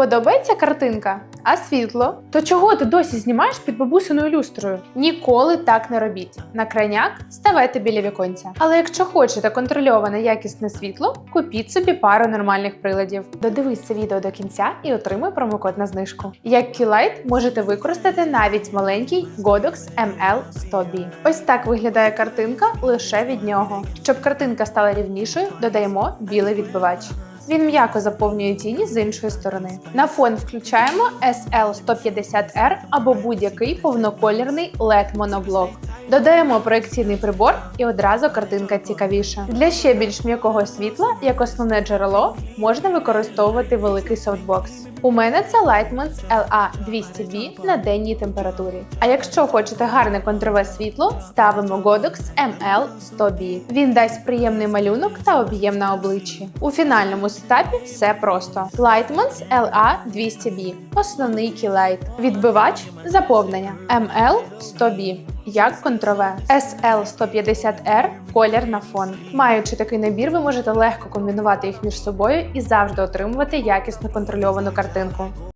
Подобається картинка? А світло? То чого ти досі знімаєш під бабусиною люстрою? Ніколи так не робіть. На крайняк ставайте біля віконця. Але якщо хочете контрольоване якісне світло, купіть собі пару нормальних приладів. Додивись це відео до кінця і отримай промокод на знижку. Як кілайт можете використати навіть маленький Godox ML100B. Ось так виглядає картинка лише від нього. Щоб картинка стала рівнішою, додаємо білий відбивач. Він м'яко заповнює тіні з іншої сторони. На фон включаємо SL150R або будь-який повноколірний LED моноблок. Додаємо проекційний прибор і одразу картинка цікавіша. Для ще більш м'якого світла, як основне джерело, можна використовувати великий софтбокс. У мене це Lightmans LA200B на денній температурі. А якщо хочете гарне контрове світло, ставимо Godox ML100B. Він дасть приємний малюнок та об'єм на обличчі. У фінальному сетапі все просто. Lightmans LA200B – основний кілайт. Відбивач заповнення ML100B як контрове SL150R колір на фон. Маючи такий набір, ви можете легко комбінувати їх між собою і завжди отримувати якісно контрольовану картинку.